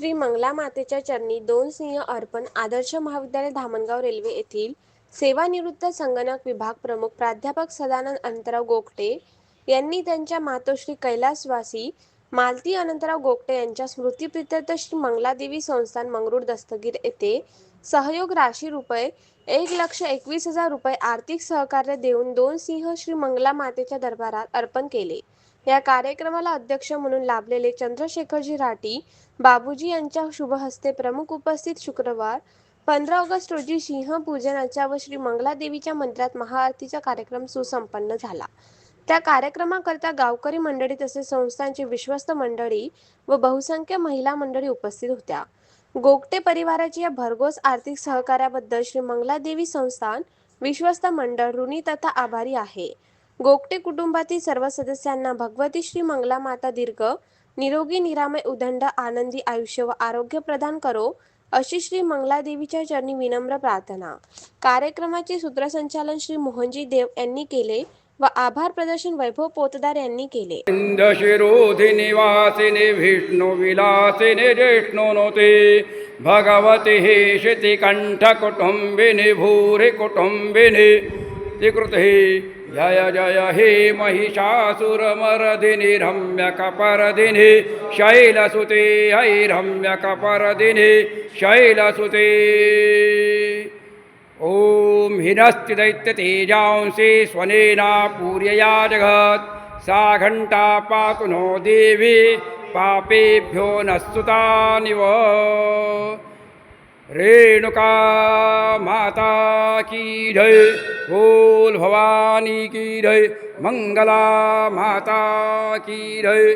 मंगला मातेच्या चरणी दोन सिंह अर्पण आदर्श महाविद्यालय धामणगाव रेल्वे येथील सेवानिवृत्त संगणक विभाग प्रमुख प्राध्यापक सदानंद अनंतराव गोगटे यांनी त्यांच्या मातोश्री कैलासवासी मालती अनंतराव गोगटे यांच्या स्मृतीप्रित्यर्थ श्री मंगलादेवी संस्थान मंगरूळ दस्तगीर येथे सहयोग राशी रुपये एक लक्ष एकवीस हजार रुपये आर्थिक सहकार्य देऊन दोन सिंह श्री मंगला मातेच्या दरबारात अर्पण केले. या कार्यक्रमाला अध्यक्ष म्हणून लाभलेले चंद्रशेखरजी राठी बाबूजी यांच्या शुभहस्ते प्रमुख उपस्थित शुक्रवार पंधरा ऑगस्ट रोजी सिंह पूजनाच्या व श्री मंगलादेवीच्या मंदिरात महाआरतीचा कार्यक्रम सुसंपन्न झाला. त्या कार्यक्रमाकरता गावकरी मंडळी तसेच संस्थांची विश्वस्त मंडळी व बहुसंख्य महिला मंडळी उपस्थित होत्या. गोगटे परिवाराच्या या भरघोस आर्थिक सहकार्याबद्दल श्री मंगलादेवी संस्थान विश्वस्त मंडळ ऋणी तथा आभारी आहे. गोगटे कुटुंबातील सर्व सदस्यांना भगवती श्री मंगला माता दीर्घ निरोगी निरामय उदंड आनंदी आयुष्य व आरोग्य प्रदान करो अशी श्री मंगलादेवीच्या चरणी विनम्र प्रार्थना. कार्यक्रमाचे सूत्रसंचालन श्री मोहनजी देव यांनी केले व आभार प्रदर्शन वैभव पोतदार यांनी केले. इन्दशिरोधिनिवासिनि विष्णुविलासिनि जिष्णुनुते कंठ कुटुंबिनी भूरी कुटुंबिनी विकृत हे। जय जय हे महिषासुरमर्दिनि रम्यकपरदिनि शैलसुते है रम्यकपरदिनि शैलसुते। ॐ हिनस्ति दैत्यतेजांसि स्वनेना पूर्यया जगत्। सा घण्टा पातु नो देवी पापेभ्यो न सुतानिव रेणुका माता की जय बोल भवानी की जय मंगला माता की जय